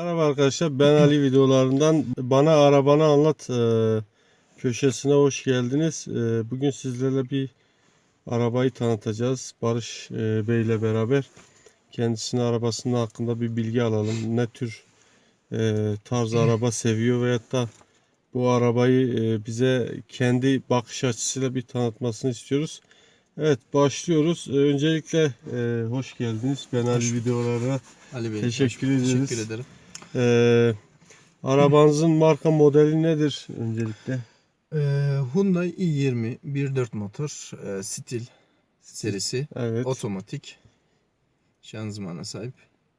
Merhaba arkadaşlar ben Ali videolarından bana arabanı anlat e, köşesine hoş geldiniz. E, bugün sizlerle bir arabayı tanıtacağız. Barış e, Bey ile beraber kendisine arabasının hakkında bir bilgi alalım. Ne tür e, tarz araba seviyor veyahut da bu arabayı e, bize kendi bakış açısıyla bir tanıtmasını istiyoruz. Evet başlıyoruz. Öncelikle e, hoş geldiniz. Ben Ali Hoş- videolarına Ali Bey. Teşekkür hoş- ederiz. Teşekkür ederim. Ee, arabanızın marka modeli nedir öncelikle? Ee, Hyundai i20 1.4 motor e, stil serisi Evet. otomatik şanzımana sahip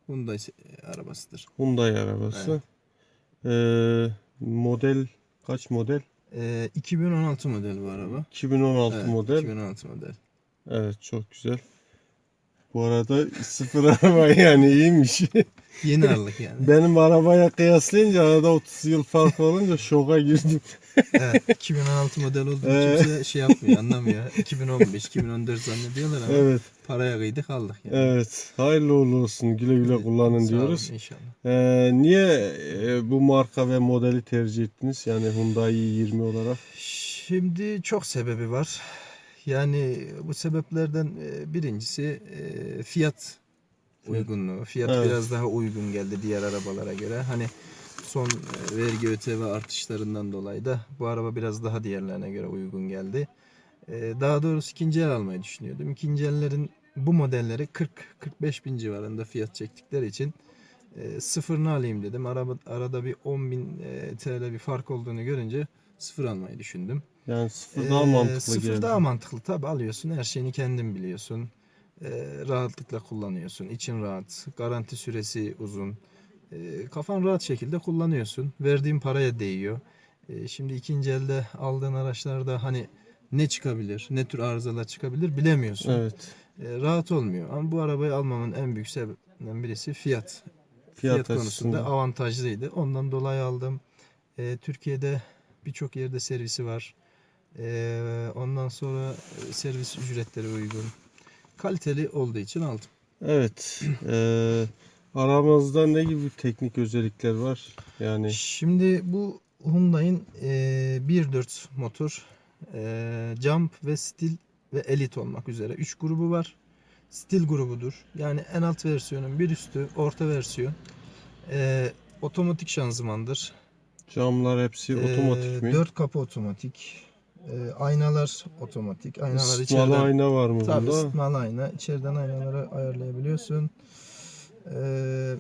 Hyundai arabasıdır. Hyundai arabası. Ee, model kaç model? Ee, 2016 model bu araba. 2016 Evet, model. 2016 model. Evet çok güzel. Bu arada sıfır araba yani iyiymiş. Yeni ağırlık yani. Benim arabaya kıyaslayınca arada 30 yıl fark olunca şoka girdim. evet, 2016 model olduğu Evet. kimse şey yapmıyor, anlamıyor. 2015, 2014 zannediyorlar ama Evet. paraya kıydık aldık yani. Evet. Hayırlı uğurlu olsun. Güle güle kullanın Sağ olun, diyoruz. inşallah. Ee, niye e, bu marka ve modeli tercih ettiniz? Yani Hyundai i20 olarak. Şimdi çok sebebi var. Yani bu sebeplerden e, birincisi e, fiyat uygunluğu. Fiyat Evet. biraz daha uygun geldi diğer arabalara göre. Hani son e, vergi öteve artışlarından dolayı da bu araba biraz daha diğerlerine göre uygun geldi. Daha doğrusu ikinci el almayı düşünüyordum. İkinci ellerin bu modelleri 40-45 bin civarında fiyat çektikleri için sıfırını alayım dedim. Araba, arada bir 10 bin TL bir fark olduğunu görünce sıfır almayı düşündüm. Yani sıfır daha Ee, mantıklı Sıfır geldi. daha mantıklı tabi alıyorsun her şeyini kendin biliyorsun. Ee, rahatlıkla kullanıyorsun. İçin rahat. Garanti süresi uzun. Ee, kafan rahat şekilde kullanıyorsun. Verdiğin paraya değiyor. Ee, şimdi ikinci elde aldığın araçlarda hani ne çıkabilir, ne tür arızalar çıkabilir bilemiyorsun. Evet. Ee, rahat olmuyor. Ama bu arabayı almamın en büyük sebeplerinden birisi fiyat. Fiyat, Fiyat, konusunda avantajlıydı. Ondan dolayı aldım. Ee, Türkiye'de birçok yerde servisi var. Ee, ondan sonra e, servis ücretleri uygun. Kaliteli olduğu için aldım. Evet. Ee, aramızda ne gibi teknik özellikler var? Yani Şimdi bu Hyundai'in e, 1.4 motor e, Jump ve Steel ve Elite olmak üzere 3 grubu var. Steel grubudur. Yani en alt versiyonun bir üstü, orta versiyon. E, otomatik şanzımandır. camlar hepsi Ee, otomatik mi? Dört kapı otomatik. Ee, aynalar otomatik. Aynalar Isıtmalı içeriden. ayna var mı Tabii bunda? ısıtmalı ayna. İçeriden aynaları ayarlayabiliyorsun. Ee,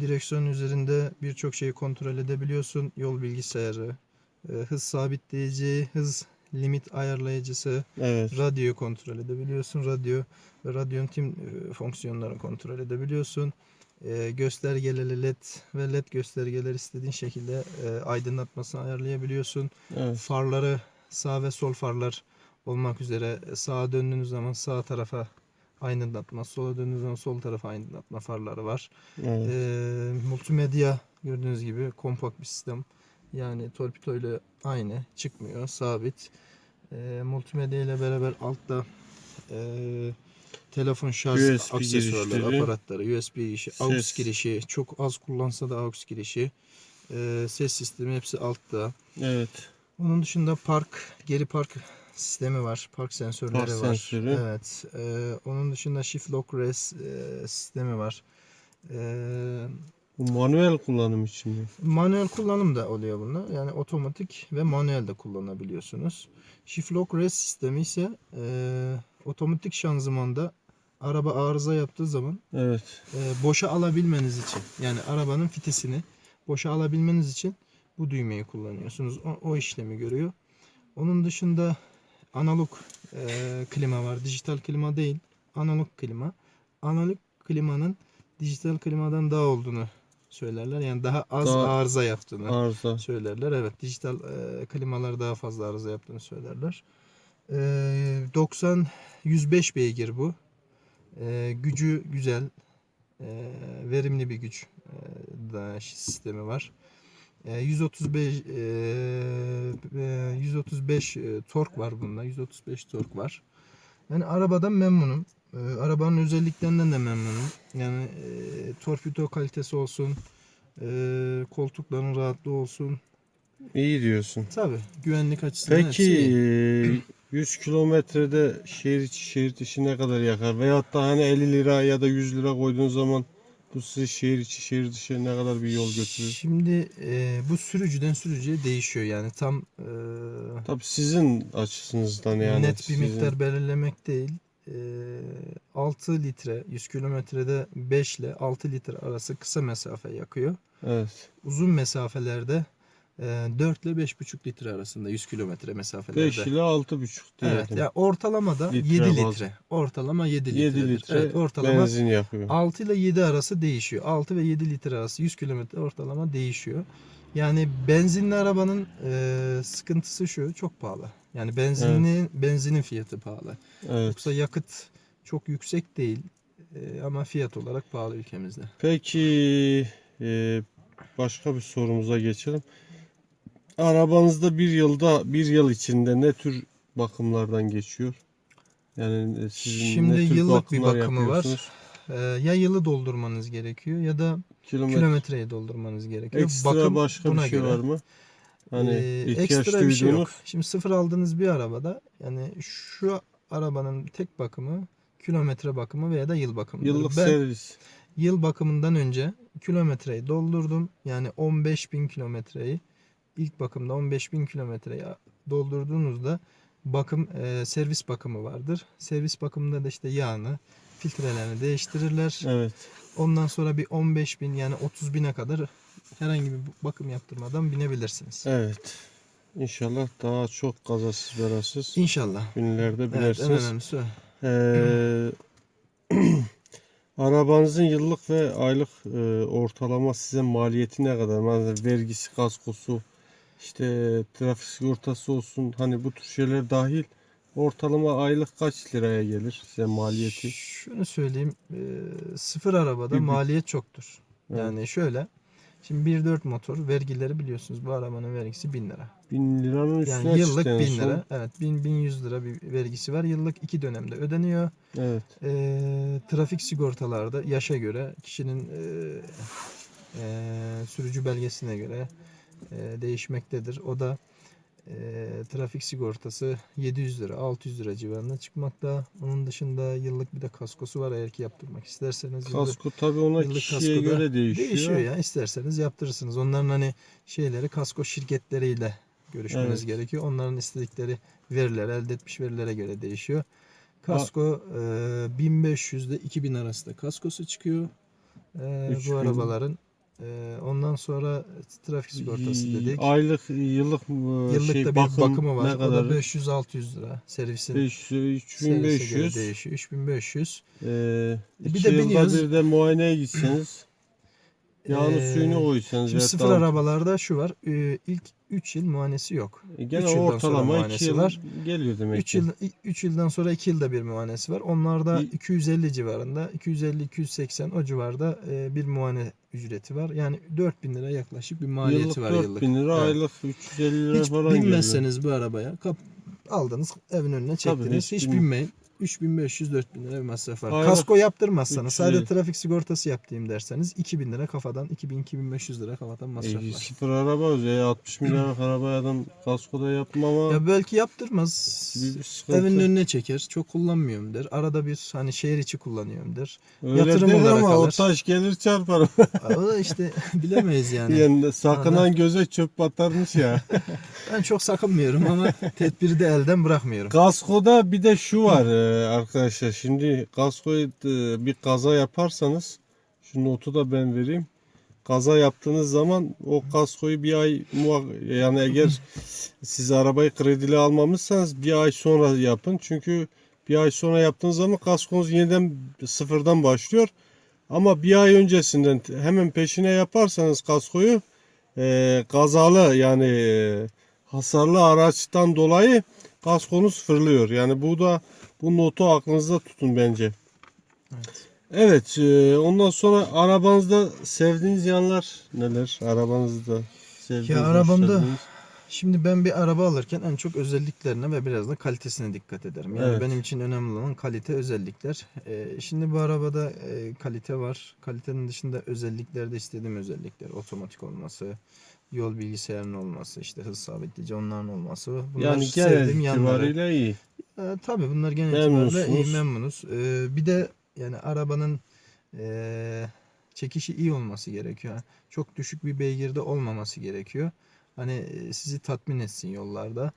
direksiyon üzerinde birçok şeyi kontrol edebiliyorsun. Yol bilgisayarı, e, hız sabitleyici, hız limit ayarlayıcısı, Evet. radyo kontrol edebiliyorsun. Radyo ve radyonun tüm e, fonksiyonlarını kontrol edebiliyorsun. E, göstergeleri led ve led göstergeler istediğin şekilde e, aydınlatmasını ayarlayabiliyorsun. Evet. Farları sağ ve sol farlar olmak üzere e, sağa döndüğünüz zaman sağ tarafa aydınlatma, sola döndüğünüz zaman sol tarafa aydınlatma farları var. evet. E, multimedya gördüğünüz gibi kompakt bir sistem. Yani torpido ile aynı çıkmıyor sabit. E, multimedya ile beraber altta e, telefon şarj USB aksesuarları, girişleri, aparatları, USB girişi, ses. AUX girişi, çok az kullansa da AUX girişi, e, ses sistemi hepsi altta. Evet. Onun dışında park, geri park sistemi var. Park sensörleri Park var. sensörü. Evet. e, onun dışında shift lock res e, sistemi var. E, Bu manuel kullanım için mi? Manuel kullanım da oluyor bunda. Yani otomatik ve manuel de kullanabiliyorsunuz. Shift lock rest sistemi ise e, otomatik şanzımanda araba arıza yaptığı zaman Evet. e, boşa alabilmeniz için yani arabanın fitesini boşa alabilmeniz için bu düğmeyi kullanıyorsunuz. O, o işlemi görüyor. Onun dışında analog e, klima var. Dijital klima değil. Analog klima. Analog klimanın dijital klimadan daha olduğunu söylerler. Yani daha az Daha- arıza yaptığını Arıza. söylerler. Evet, dijital e, klimalar daha fazla arıza yaptığını söylerler. E, 90 105 beygir bu. E, gücü güzel. E, verimli bir güç e, sistemi var. E, 135 e, e, 135 e, tork var bunda. 135 tork var. Yani arabadan memnunum. E, arabanın özelliklerinden de memnunum. Yani torpido kalitesi olsun, Ee, koltukların rahatlığı olsun. İyi diyorsun. Tabii güvenlik açısından Peki iyi. e, 100 kilometrede şehir içi şehir dışı ne kadar yakar? Veyahut da hani 50 lira ya da 100 lira koyduğun zaman bu sizi şehir içi şehir dışı ne kadar bir yol götürür? Şimdi e, bu sürücüden sürücüye değişiyor yani tam e, Tabii sizin açısınızdan yani. net bir sizin- miktar belirlemek değil. E, 6 litre 100 kilometrede 5 ile 6 litre arası kısa mesafe yakıyor. Evet. Uzun mesafelerde 4 ile 5,5 litre arasında 100 kilometre mesafelerde. 5 ile 6,5 diyelim. Evet, ya ortalamada Litre 7 baz. litre. Ortalama 7 litre. 7 litre Evet, ortalama benzin yakıyor. 6 ile 7 arası değişiyor. 6 ve 7 litre arası 100 kilometre ortalama değişiyor. Yani benzinli arabanın e, sıkıntısı şu çok pahalı. Yani benzinin benzinin fiyatı pahalı. Evet. Yoksa yakıt çok yüksek değil e, ama fiyat olarak pahalı ülkemizde. Peki e, başka bir sorumuza geçelim. Arabanızda bir yılda bir yıl içinde ne tür bakımlardan geçiyor? Yani e, sizin Şimdi ne tür yıllık bir bakımı var. yapıyorsunuz? E, ya yılı doldurmanız gerekiyor ya da Kilometre kilometreyi doldurmanız gerekiyor. ekstra başka bir şey buna var göre. mı? Hani Ee, ihtiyaç ekstra bir şey yok. Şimdi sıfır aldığınız bir arabada yani şu arabanın tek bakımı kilometre bakımı veya da yıl bakımı. yıllık ben servis. yıl bakımından önce kilometreyi doldurdum. Yani 15 bin kilometreyi ilk bakımda 15 bin kilometreyi doldurduğunuzda bakım e, servis bakımı vardır. Servis bakımında da işte yağını filtrelerini değiştirirler. Evet. Ondan sonra bir 15 bin yani 30 bine kadar herhangi bir bakım yaptırmadan binebilirsiniz. Evet. İnşallah daha çok kazasız belasız İnşallah. günlerde Evet, en binersiniz. önemlisi o. Ee, arabanızın yıllık ve aylık e, ortalama size maliyeti ne kadar? Yani vergisi, kaskosu, işte trafik sigortası olsun hani bu tür şeyler dahil ortalama aylık kaç liraya gelir size maliyeti? Şunu söyleyeyim. e, sıfır arabada maliyet çoktur. Evet. Yani şöyle. Şimdi 1.4 motor vergileri biliyorsunuz bu arabanın vergisi 1000 lira. 1000 liranın üstüne Yani yıllık çıktı en 1000 son. lira. Evet 1000 1100 lira bir vergisi var. Yıllık iki dönemde ödeniyor. Evet. E, trafik sigortalarda yaşa göre kişinin e, e, sürücü belgesine göre değişmektedir. O da e, trafik sigortası 700 lira 600 lira civarında çıkmakta. Onun dışında yıllık bir de kaskosu var eğer ki yaptırmak isterseniz. Yıllık- Kasko tabii ona yıllık kişiye göre değişiyor. Değişiyor ya isterseniz yaptırırsınız. Onların hani şeyleri kasko şirketleriyle görüşmeniz Evet. gerekiyor. Onların istedikleri veriler elde etmiş verilere göre değişiyor. Kasko e, 1500 ile 2000 arasında kaskosu çıkıyor. E, 3000. bu arabaların. E, ondan sonra trafik sigortası dedik. Aylık, yıllık e, Yıllık şey da bir bakım bakımı var. ne O kadar? da 500-600 lira. Servisin 500, servise göre 3500. değişiyor. 3500. Ee, Bir de biniyoruz. bir de muayeneye gitseniz yağını Ee, suyunu koysanız Şimdi sıfır da- arabalarda şu var. e, ilk 3 yıl muayenesi yok. E, Gene üç ortalama 2 muayenesi yıl var. geliyor demek 3 ki. yıl 3 yıldan sonra 2 yılda bir muayenesi var. Onlarda İ- 250 civarında, 250 280 o civarda e, bir muayene ücreti var. Yani 4000 lira yaklaşık bir maliyeti Yıllık var 4000 yıllık. lira, Evet. aylık 350 lira Hiç falan geliyor. binmezseniz bu arabaya kap aldınız evin önüne çektiniz. hiç hiç, bin- binmeyin. 3500-4000 lira bir masraf var. Aylık Kasko yaptırmazsanız 350. sadece trafik sigortası yaptığım derseniz 2000 lira kafadan 2000-2500 lira kafadan masraf E, var. sıfır araba özel 60 milyarlık arabaya adam kaskoda yapmama Ya belki yaptırmaz. Evin önüne çeker. Çok kullanmıyorum der. Arada bir hani şehir içi kullanıyorum der. Öyle yatırım değil olarak ama o alır. taş gelir çarpar. O da işte bilemeyiz yani. yani sakınan göze çöp batarmış ya. Ben çok sakınmıyorum ama tedbiri de elden bırakmıyorum. Kaskoda bir de şu var e, arkadaşlar. Şimdi kaskoyu e, bir kaza yaparsanız şu notu da ben vereyim. Kaza yaptığınız zaman o kaskoyu bir ay yani eğer siz arabayı kredili almamışsanız bir ay sonra yapın. Çünkü bir ay sonra yaptığınız zaman kaskonuz yeniden sıfırdan başlıyor. Ama bir ay öncesinden hemen peşine yaparsanız kaskoyu e, kazalı yani e, hasarlı araçtan dolayı kaskonuz fırlıyor. Yani bu da bu notu aklınızda tutun bence. Evet. Evet, e, ondan sonra arabanızda sevdiğiniz yanlar neler? Arabanızda sevdiğiniz, Ya arabamda-? Şimdi ben bir araba alırken en çok özelliklerine ve biraz da kalitesine dikkat ederim. Yani Evet. benim için önemli olan kalite özellikler. Ee, şimdi bu arabada e, kalite var. Kalitenin dışında özelliklerde istediğim özellikler. Otomatik olması, yol bilgisayarının olması, işte hız sabitleyici onların olması. Bunlar yani genel yanları. iyi. Ee, tabii bunlar genel itibariyle iyi memnunuz. Ee, bir de yani arabanın e, çekişi iyi olması gerekiyor. Çok düşük bir beygirde olmaması gerekiyor. Hani e, sizi tatmin etsin yollarda.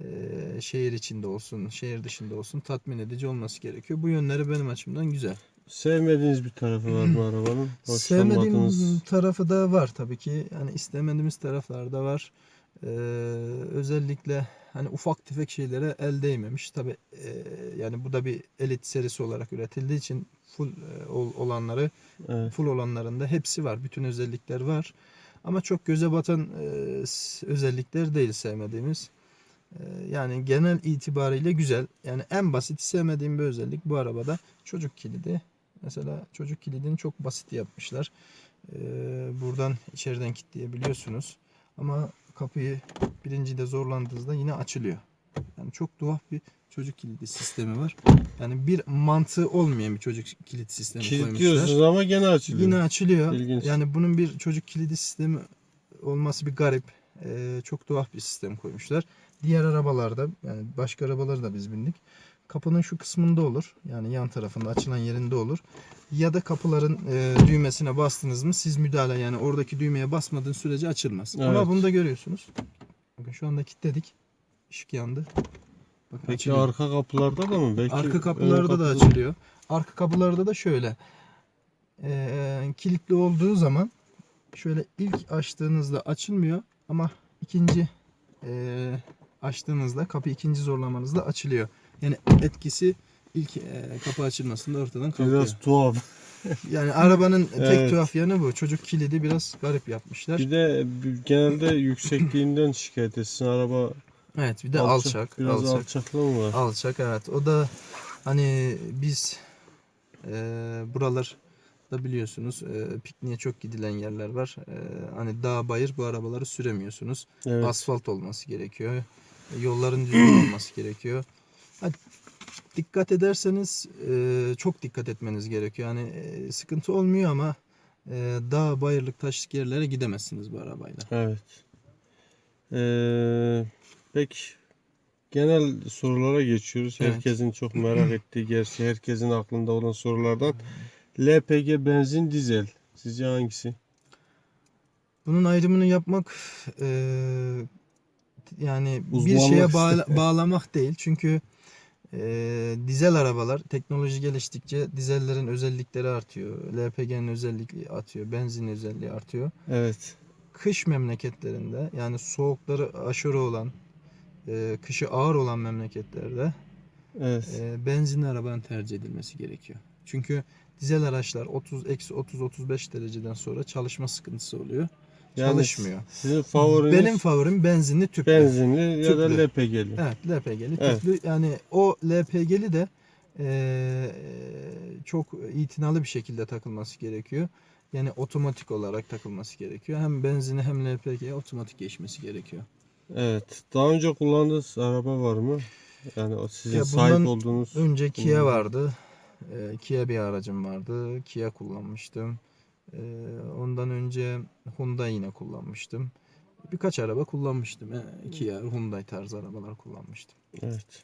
Ee, şehir içinde olsun, şehir dışında olsun tatmin edici olması gerekiyor. Bu yönleri benim açımdan güzel. Sevmediğiniz bir tarafı var mı arabanın? Sevmediğim tarafı da var tabii ki. Yani istemediğimiz taraflar da var. Ee, özellikle hani ufak tefek şeylere el değmemiş. Tabii e, yani bu da bir elit serisi olarak üretildiği için full e, ol- olanları, Evet. full olanlarında hepsi var. Bütün özellikler var. Ama çok göze batan e, özellikler değil sevmediğimiz. E, yani genel itibariyle güzel. Yani en basit sevmediğim bir özellik bu arabada çocuk kilidi. Mesela çocuk kilidini çok basit yapmışlar. Ee, buradan içeriden kilitleyebiliyorsunuz. Ama kapıyı birincide zorlandığınızda yine açılıyor. Yani çok tuhaf bir çocuk kilidi sistemi var. Yani bir mantığı olmayan bir çocuk kilit sistemi koymuşlar. Kilitliyorsunuz ama gene açılıyor. Yine açılıyor. İlginç. Yani bunun bir çocuk kilidi sistemi olması bir garip. Ee, çok tuhaf bir sistem koymuşlar. Diğer arabalarda yani başka arabaları da biz bindik. Kapının şu kısmında olur. Yani yan tarafında açılan yerinde olur. Ya da kapıların e, düğmesine bastınız mı siz müdahale yani oradaki düğmeye basmadığın sürece açılmaz. Evet. Ama bunu da görüyorsunuz. Bakın şu anda kilitledik. Işık yandı. Bakın Peki açılıyor. arka kapılarda da mı? Belki Arka kapılarda da kapıda- açılıyor. Arka kapılarda da şöyle. Ee, kilitli olduğu zaman şöyle ilk açtığınızda açılmıyor ama ikinci ee, açtığınızda kapı ikinci zorlamanızda açılıyor. Yani etkisi ilk ee, kapı açılmasında ortadan kalkıyor. Biraz tuhaf. Yani arabanın tek Evet. tuhaf yanı bu. Çocuk kilidi biraz garip yapmışlar. Bir de genelde yüksekliğinden şikayet etsin. Araba Evet bir de alçak- alçak. Biraz alçak. alçaklığı mı var? Alçak evet. O da hani biz e, buralar da biliyorsunuz e, pikniğe çok gidilen yerler var. E, hani dağ bayır bu arabaları süremiyorsunuz. Evet. Asfalt olması gerekiyor. E, Yolların düzgün olması gerekiyor. Dikkat ederseniz e, çok dikkat etmeniz gerekiyor. Yani e, sıkıntı olmuyor ama e, dağ bayırlık taşlık yerlere gidemezsiniz bu arabayla. Evet. Ee, peki genel sorulara geçiyoruz. Evet. Herkesin çok merak ettiği gerçi herkesin aklında olan sorulardan. LPG benzin dizel. Sizce hangisi? Bunun ayrımını yapmak eee, yani bir Uzmanlık şeye ister. bağla- bağlamak değil. Çünkü eee, dizel arabalar teknoloji geliştikçe dizellerin özellikleri artıyor. LPG'nin özelliği artıyor. Benzin özelliği artıyor. Evet. Kış memleketlerinde yani soğukları aşırı olan eee, kışı ağır olan memleketlerde Evet. eee benzinli arabanın tercih edilmesi gerekiyor. Çünkü dizel araçlar 30 eksi 30 35 dereceden sonra çalışma sıkıntısı oluyor. Yani çalışmıyor. Sizin favoriniz Benim favorim benzinli tüplü. benzinli ya da Tüplü. LPG'li. Evet LPG'li Evet. tüplü. Yani o LPG'li de eee, çok itinalı bir şekilde takılması gerekiyor. Yani otomatik olarak takılması gerekiyor. Hem benzini hem LPG'ye otomatik geçmesi gerekiyor. Evet. Daha önce kullandığınız araba var mı? Yani o sizin Ya sahip olduğunuz Önce Kia Kullandım. vardı. Eee, Kia bir aracım vardı. Kia kullanmıştım. Eee, ondan önce Hyundai yine kullanmıştım. Birkaç araba kullanmıştım. Eee, Kia, Hyundai tarzı arabalar kullanmıştım. Evet.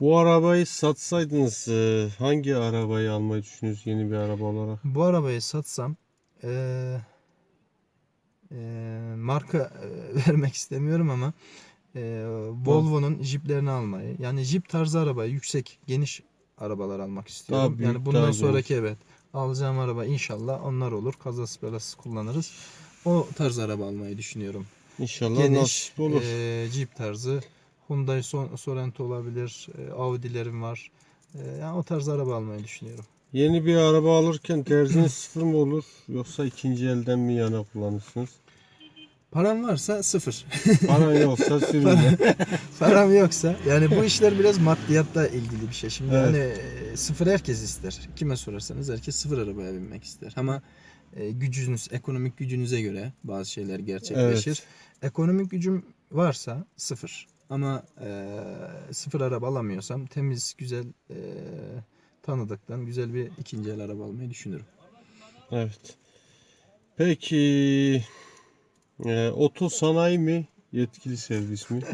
Bu arabayı satsaydınız e, hangi arabayı almayı düşünüyorsunuz yeni bir araba olarak? Bu arabayı satsam eee, eee, marka eee, vermek istemiyorum ama eee, Volvo'nun Jeep'lerini almayı yani Jeep tarzı arabayı yüksek geniş arabalar almak istiyorum. büyük, yani bundan daha sonraki evet alacağım araba inşallah onlar olur. Kazası belasız kullanırız. O tarz araba almayı düşünüyorum. İnşallah Geniş nasip olur. eee, Jeep tarzı Hyundai Sorento olabilir. eee, Audi'lerim var. Eee, yani o tarz araba almayı düşünüyorum. Yeni bir araba alırken tercihiniz sıfır mı olur yoksa ikinci elden mi yana kullanırsınız? Param varsa sıfır. Paran yoksa sürüyle. Param yoksa yani bu işler biraz maddiyatla ilgili bir şey. Şimdi Evet. hani e, sıfır herkes ister. Kime sorarsanız herkes sıfır arabaya binmek ister. Ama e, gücünüz, ekonomik gücünüze göre bazı şeyler gerçekleşir. Evet. Ekonomik gücüm varsa sıfır. Ama e, sıfır araba alamıyorsam temiz, güzel, e, tanıdıktan güzel bir ikinci el araba almayı düşünürüm. Evet. Peki e, oto sanayi mi yetkili servis mi?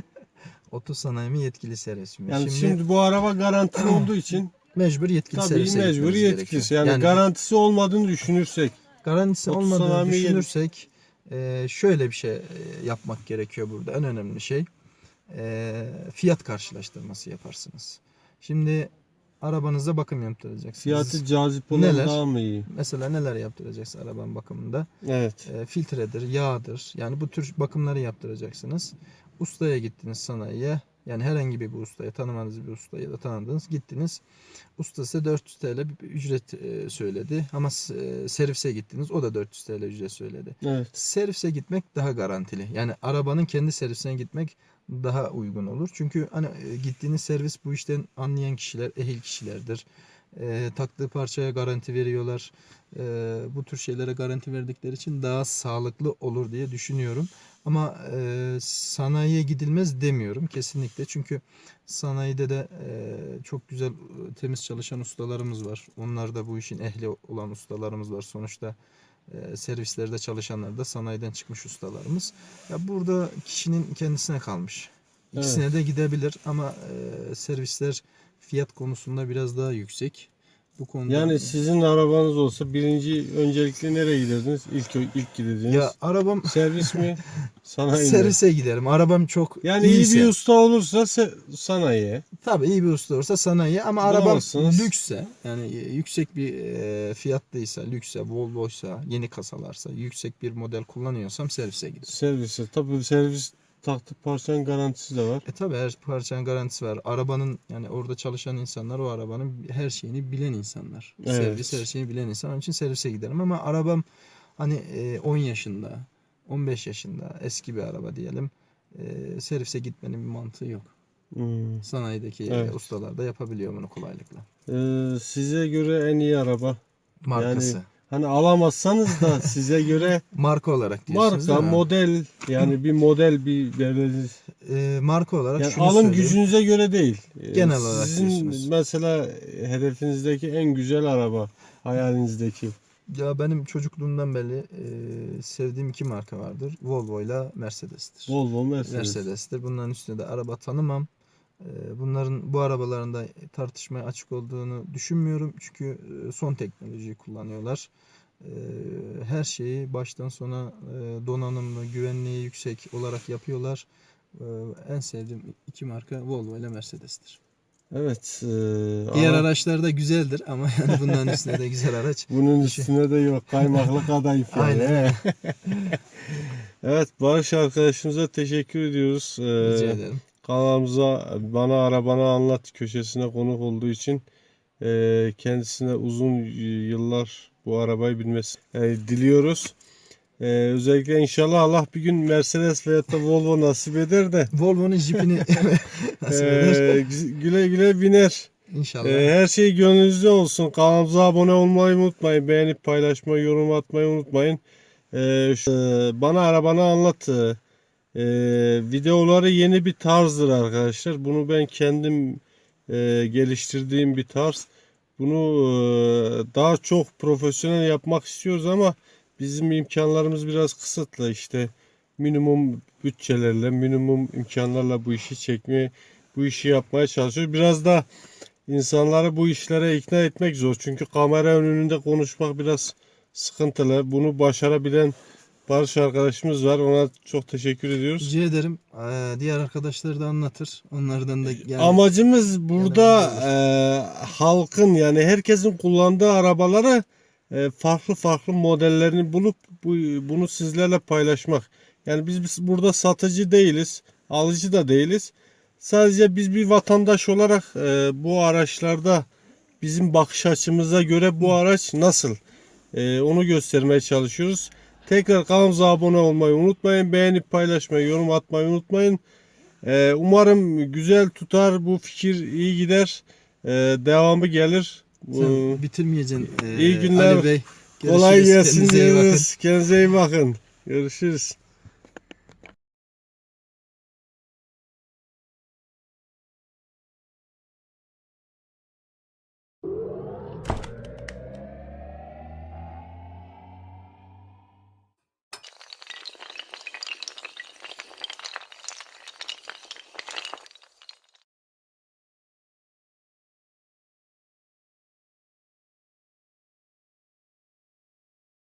Oto sanayi mi yetkili servis mi? Yani şimdi, Şimdi, bu araba garantili olduğu için mecbur yetkili tabii servise mecbur gitmemiz yetkilisi. gerekiyor. Yani, garantisi olmadığını düşünürsek garantisi olmadığını sanayi düşünürsek e, şöyle bir şey e, yapmak gerekiyor burada. En önemli şey e, fiyat karşılaştırması yaparsınız. Şimdi arabanıza bakım yaptıracaksınız. fiyatı cazip olan Neler? daha mı iyi? Mesela neler yaptıracaksın arabanın bakımında? Evet. E, filtredir, yağdır. Yani bu tür bakımları yaptıracaksınız. Ustaya gittiniz sanayiye. Yani herhangi bir ustaya, tanımadığınız bir ustaya ya da tanıdığınız gittiniz. Usta size 400 TL bir ücret e, söyledi. Ama e, servise gittiniz. O da 400 TL ücret söyledi. Evet. Servise gitmek daha garantili. Yani arabanın kendi servisine gitmek daha uygun olur. Çünkü hani e, gittiğiniz servis bu işten anlayan kişiler, ehil kişilerdir. E, taktığı parçaya garanti veriyorlar. E, bu tür şeylere garanti verdikleri için daha sağlıklı olur diye düşünüyorum. Ama e, sanayiye gidilmez demiyorum kesinlikle. Çünkü sanayide de e, çok güzel e, temiz çalışan ustalarımız var. Onlar da bu işin ehli olan ustalarımız var. Sonuçta e, servislerde çalışanlar da sanayiden çıkmış ustalarımız. Ya burada kişinin kendisine kalmış. İkisine de gidebilir ama e, servisler fiyat konusunda biraz daha yüksek. Bu konuda Yani sizin arabanız olsa birinci öncelikle nereye giderdiniz? İlk ilk gideceğiniz. ya arabam Servis mi? Sanayi servise giderim. Arabam çok Yani iyiyse. iyi bir usta olursa sanayiye. Tabii iyi bir usta olursa sanayi ama arabam lüksse yani yüksek bir e, fiyatlıysa, lükse, Volvo'ysa, yeni kasalarsa, yüksek bir model kullanıyorsam servise giderim. Servise. Tabii servis taktı parçanın garantisi de var. E tabii her parçanın garantisi var. Arabanın yani orada çalışan insanlar o arabanın her şeyini bilen insanlar. Evet. Servis her şeyini bilen insan. Onun için servise giderim ama arabam hani e, 10 yaşında, 15 yaşında eski bir araba diyelim. E, servise gitmenin bir mantığı yok. Hmm. Sanayideki Evet. ustalar da yapabiliyor bunu kolaylıkla. Ee, size göre en iyi araba. Markası. Hani alamazsanız da size göre Marka olarak diyorsunuz marka, model yani bir model bir veririz. E, marka olarak Yani şunu alım söyleyeyim. gücünüze göre değil. Ee, Genel olarak Sizin diyorsunuz. mesela hedefinizdeki en güzel araba hayalinizdeki. Ya benim çocukluğumdan beri e, sevdiğim iki marka vardır. Volvo ile Mercedes'tir. Volvo Mercedes. Mercedes'tir. Bunların üstünde de araba tanımam. Ee, Bunların bu arabalarında tartışmaya açık olduğunu düşünmüyorum. Çünkü e, son teknolojiyi kullanıyorlar. Ee, Her şeyi baştan sona e, donanımlı, güvenliği yüksek olarak yapıyorlar. Ee, En sevdiğim iki marka Volvo ile Mercedes'tir. Evet. e, Diğer ama araçlar da güzeldir ama yani bunların üstünde de güzel araç. bunun üstüne de yok. Kaymaklı kadayıf yani. Aynen evet Barış arkadaşımıza teşekkür ediyoruz. Rica ederim. Kanalımıza bana arabanı anlat köşesine konuk olduğu için e, kendisine uzun yıllar bu arabayı bilmesi e, diliyoruz. E, özellikle inşallah Allah bir gün Mercedes veya da Volvo nasip eder de Volvo'nun jipini nasip e, eder. gü- güle güle biner. İnşallah. E, her şey gönlünüzde olsun. Kanalımıza abone olmayı unutmayın. Beğenip paylaşmayı, yorum atmayı unutmayın. E, şu- e, bana arabanı anlat. E, e, videoları yeni bir tarzdır arkadaşlar. Bunu ben kendim e, geliştirdiğim bir tarz. Bunu e, daha çok profesyonel yapmak istiyoruz ama bizim imkanlarımız biraz kısıtlı. İşte minimum bütçelerle, minimum imkanlarla bu işi çekmeye, bu işi yapmaya çalışıyoruz. Biraz da insanları bu işlere ikna etmek zor. Çünkü kamera önünde konuşmak biraz sıkıntılı. Bunu başarabilen Barış arkadaşımız var. Ona çok teşekkür ediyoruz. Rica ederim. Ee, diğer arkadaşlar da anlatır. Onlardan da yani Amacımız burada e, halkın yani herkesin kullandığı arabaları e, farklı farklı modellerini bulup bu, bunu sizlerle paylaşmak. Yani biz, biz burada satıcı değiliz, alıcı da değiliz. Sadece biz bir vatandaş olarak e, bu araçlarda bizim bakış açımıza göre bu araç nasıl e, onu göstermeye çalışıyoruz. Tekrar kanalımıza abone olmayı unutmayın. Beğenip paylaşmayı, yorum atmayı unutmayın. Ee, umarım güzel tutar. Bu fikir iyi gider. Ee, devamı gelir. Sen bitirmeyeceksin. Ee, İyi günler. Ali Bey. kolay gelsin. Kendinize iyi bakın. Görüşürüz.